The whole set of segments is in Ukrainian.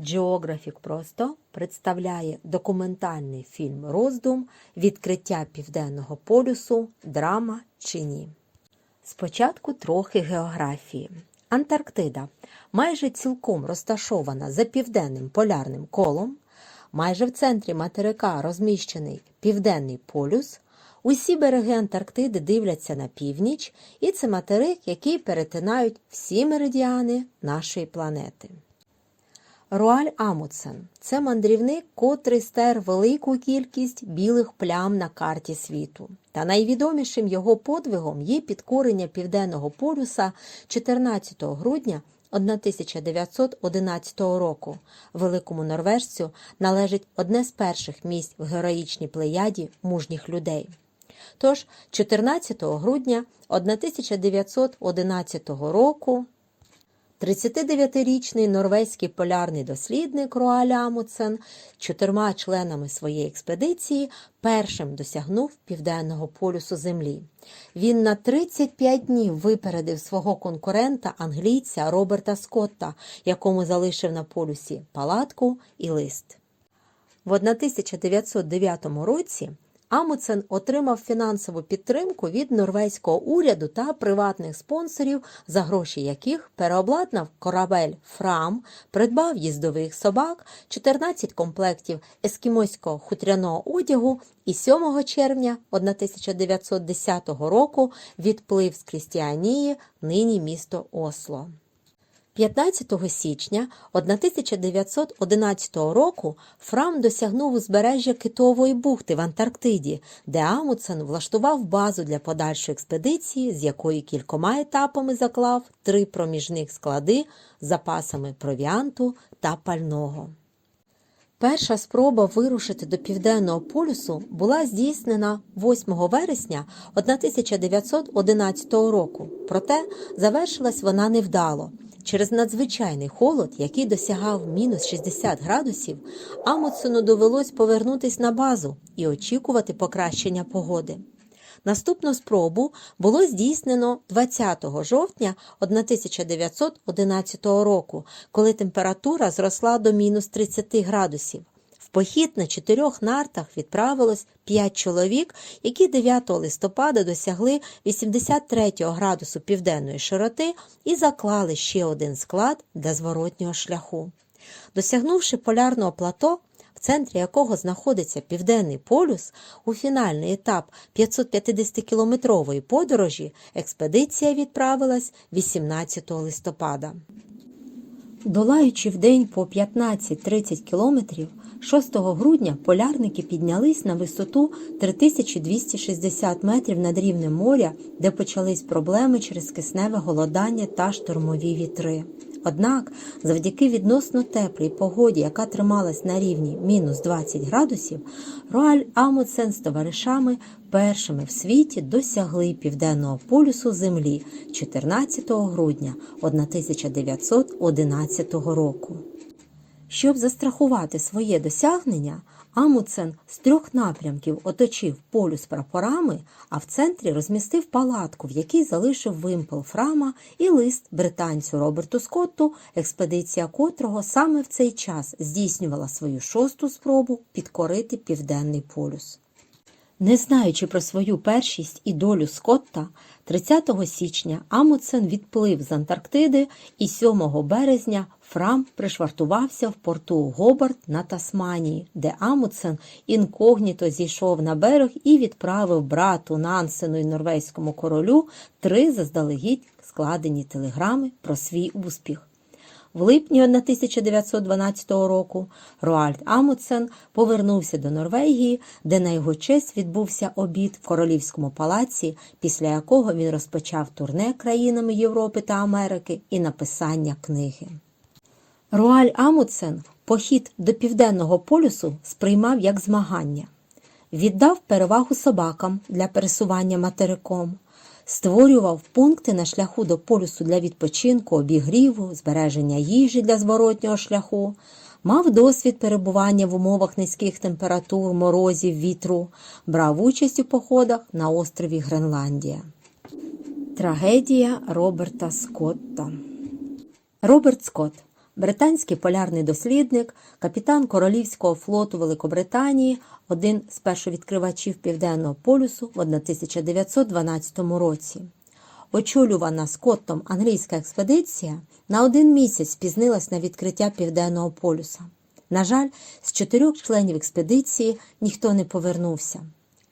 Geographic просто представляє документальний фільм роздум Відкриття Південного полюсу Драма чи ні. Спочатку трохи географії. Антарктида майже цілком розташована за південним полярним колом. Майже в центрі материка розміщений Південний полюс. Усі береги Антарктиди дивляться на північ, і це материк, який перетинають всі меридіани нашої планети. Руаль Амуцен це мандрівник, котрий стер велику кількість білих плям на карті світу. Та найвідомішим його подвигом є підкорення Південного полюса 14 грудня 1911 року. Великому норвежцю належить одне з перших місць в героїчній плеяді мужніх людей. Тож 14 грудня 1911 року 39-річний норвезький полярний дослідник Роаль Амуцен чотирма членами своєї експедиції першим досягнув південного полюсу Землі. Він на 35 днів випередив свого конкурента англійця Роберта Скотта, якому залишив на полюсі палатку і лист. В 1909 році Амуцен отримав фінансову підтримку від норвезького уряду та приватних спонсорів, за гроші яких переобладнав корабель Фрам, придбав їздових собак, 14 комплектів ескімоського хутряного одягу і 7 червня 1910 року відплив з Крістіанії, нині місто Осло. 15 січня 1911 року Фрам досягнув узбережжя Китової бухти в Антарктиді, де Амуцен влаштував базу для подальшої експедиції, з якої кількома етапами заклав три проміжних склади з запасами провіанту та пального. Перша спроба вирушити до Південного полюсу була здійснена 8 вересня 1911 року, проте завершилась вона невдало. Через надзвичайний холод, який досягав мінус 60 градусів, Амундсену довелось повернутись на базу і очікувати покращення погоди. Наступну спробу було здійснено 20 жовтня 1911 року, коли температура зросла до мінус 30 градусів. Похід на чотирьох нартах відправилось 5 чоловік, які 9 листопада досягли 83 градусу південної широти і заклали ще один склад для зворотнього шляху. Досягнувши полярного плато, в центрі якого знаходиться Південний полюс, у фінальний етап 550-кілометрової подорожі експедиція відправилась 18 листопада. Долаючи в день по 15-30 кілометрів, 6 грудня полярники піднялись на висоту 3260 метрів над рівнем моря, де почались проблеми через кисневе голодання та штормові вітри. Однак, завдяки відносно теплій погоді, яка трималась на рівні мінус 20 градусів, Роаль Амундсен з товаришами першими в світі досягли південного полюсу Землі 14 грудня 1911 року. Щоб застрахувати своє досягнення, Амундсен з трьох напрямків оточив полюс прапорами, а в центрі розмістив палатку, в якій залишив вимпел Фрама і лист британцю Роберту Скотту, експедиція котрого саме в цей час здійснювала свою шосту спробу підкорити південний полюс. Не знаючи про свою першість і долю Скотта, 30 січня Амундсен відплив з Антарктиди і 7 березня Фрам пришвартувався в порту Гобарт на Тасманії, де Амундсен інкогніто зійшов на берег і відправив брату Нансену і норвезькому королю три заздалегідь складені телеграми про свій успіх. В липні 1912 року Роальд Амундсен повернувся до Норвегії, де на його честь відбувся обід в королівському палаці, після якого він розпочав турне країнами Європи та Америки і написання книги. Роаль Амундсен похід до Південного полюсу сприймав як змагання. Віддав перевагу собакам для пересування материком, створював пункти на шляху до полюсу для відпочинку, обігріву, збереження їжі для зворотнього шляху, мав досвід перебування в умовах низьких температур, морозів, вітру, брав участь у походах на острові Гренландія. Трагедія Роберта Скотта Роберт Скотт Британський полярний дослідник, капітан Королівського флоту Великобританії, один з першовідкривачів Південного полюсу в 1912 році. Очолювана Скоттом англійська експедиція на один місяць спізнилась на відкриття Південного полюса. На жаль, з чотирьох членів експедиції ніхто не повернувся.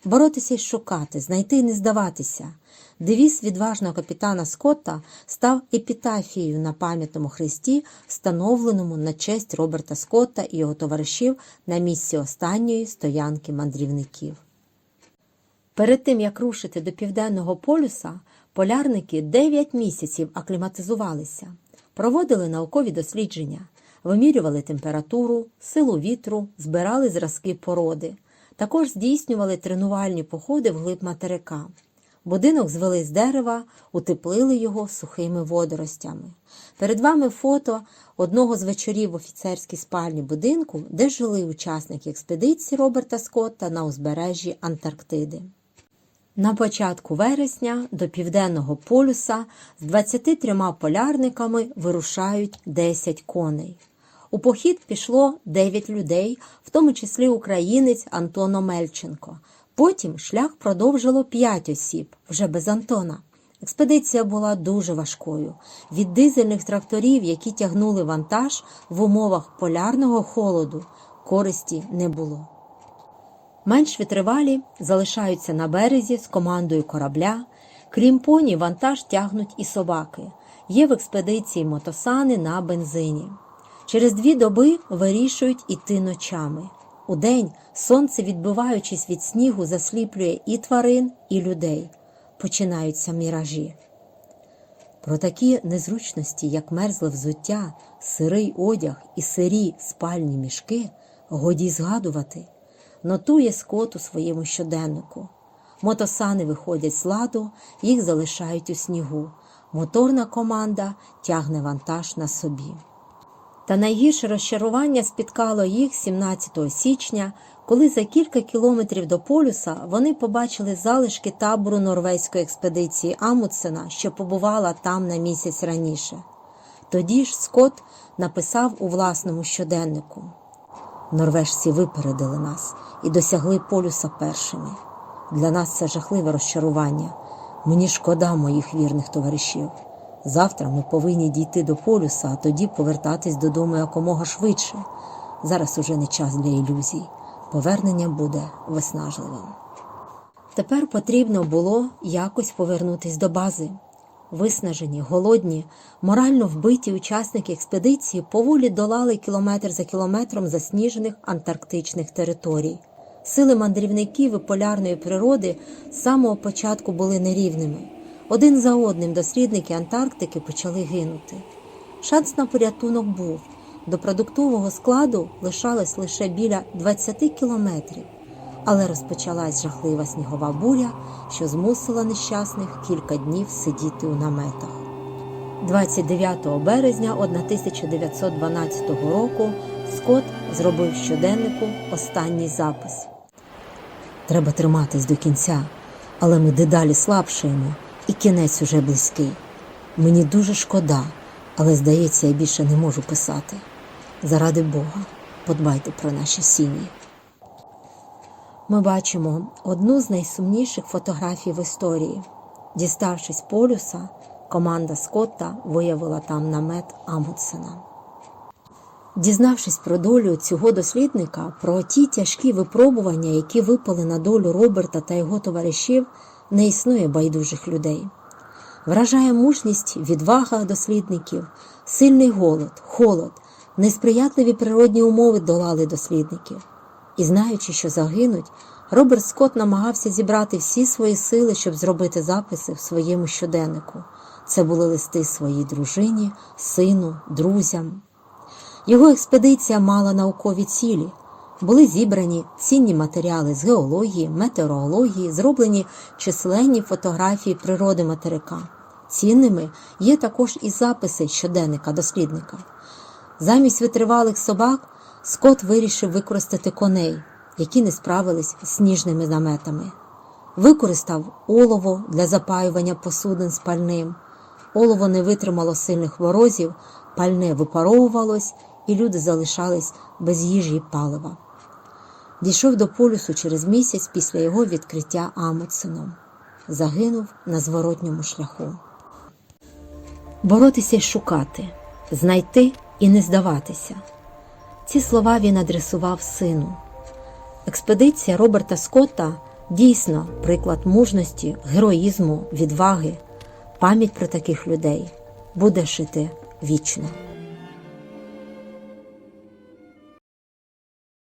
Боротися й шукати, знайти і не здаватися. Девіз відважного капітана Скотта став епітафією на пам'ятному хресті, встановленому на честь Роберта Скотта і його товаришів на місці останньої стоянки мандрівників. Перед тим, як рушити до Південного полюса, полярники 9 місяців акліматизувалися, проводили наукові дослідження, вимірювали температуру, силу вітру, збирали зразки породи. Також здійснювали тренувальні походи вглиб материка. Будинок звели з дерева, утеплили його сухими водоростями. Перед вами фото одного з вечорів в офіцерській спальні будинку, де жили учасники експедиції Роберта Скотта на узбережжі Антарктиди. На початку вересня до Південного полюса з 23 полярниками вирушають 10 коней. У похід пішло 9 людей, в тому числі українець Антон Омельченко. Потім шлях продовжило 5 осіб, вже без Антона. Експедиція була дуже важкою. Від дизельних тракторів, які тягнули вантаж в умовах полярного холоду, користі не було. Менш витривалі залишаються на березі з командою корабля. Крім поні, вантаж тягнуть і собаки. Є в експедиції мотосани на бензині. Через дві доби вирішують іти ночами. Удень сонце, відбиваючись від снігу, засліплює і тварин, і людей. Починаються міражі. Про такі незручності, як мерзле взуття, сирий одяг і сирі спальні мішки, годі згадувати, нотує скот у своєму щоденнику. Мотосани виходять з ладу, їх залишають у снігу. Моторна команда тягне вантаж на собі. Та найгірше розчарування спіткало їх 17 січня, коли за кілька кілометрів до полюса вони побачили залишки табору норвезької експедиції Амутсена, що побувала там на місяць раніше. Тоді ж Скотт написав у власному щоденнику: Норвежці випередили нас і досягли полюса першими. Для нас це жахливе розчарування. Мені шкода моїх вірних товаришів. Завтра ми повинні дійти до полюса, а тоді повертатись додому якомога швидше. Зараз уже не час для ілюзій. Повернення буде виснажливим. Тепер потрібно було якось повернутись до бази. Виснажені, голодні, морально вбиті учасники експедиції поволі долали кілометр за кілометром засніжених антарктичних територій. Сили мандрівників і полярної природи з самого початку були нерівними. Один за одним дослідники Антарктики почали гинути. Шанс на порятунок був. До продуктового складу лишалось лише біля 20 кілометрів, але розпочалась жахлива снігова буря, що змусила нещасних кілька днів сидіти у наметах. 29 березня 1912 року Скотт зробив щоденнику останній запис. Треба триматись до кінця, але ми дедалі слабшаємо і кінець уже близький. Мені дуже шкода, але здається, я більше не можу писати. Заради Бога, подбайте про наші сім'ї. Ми бачимо одну з найсумніших фотографій в історії. Діставшись полюса, команда Скотта виявила там намет Амутсена. Дізнавшись про долю цього дослідника, про ті тяжкі випробування, які випали на долю Роберта та його товаришів, не існує байдужих людей. Вражає мужність, відвага дослідників, сильний голод, холод, несприятливі природні умови долали дослідників. І знаючи, що загинуть, Роберт Скотт намагався зібрати всі свої сили, щоб зробити записи в своєму щоденнику. Це були листи своїй дружині, сину, друзям. Його експедиція мала наукові цілі. Були зібрані цінні матеріали з геології, метеорології, зроблені численні фотографії природи материка. Цінними є також і записи щоденника дослідника. Замість витривалих собак Скот вирішив використати коней, які не справились з сніжними наметами. Використав олово для запаювання посудин з пальним. Олово не витримало сильних морозів, пальне випаровувалось, і люди залишались без їжі і палива. Дійшов до полюсу через місяць після його відкриття Амундсеном. Загинув на зворотньому шляху. Боротися й шукати, знайти і не здаватися. Ці слова він адресував сину. Експедиція Роберта Скотта дійсно приклад мужності, героїзму, відваги. Пам'ять про таких людей буде жити вічно.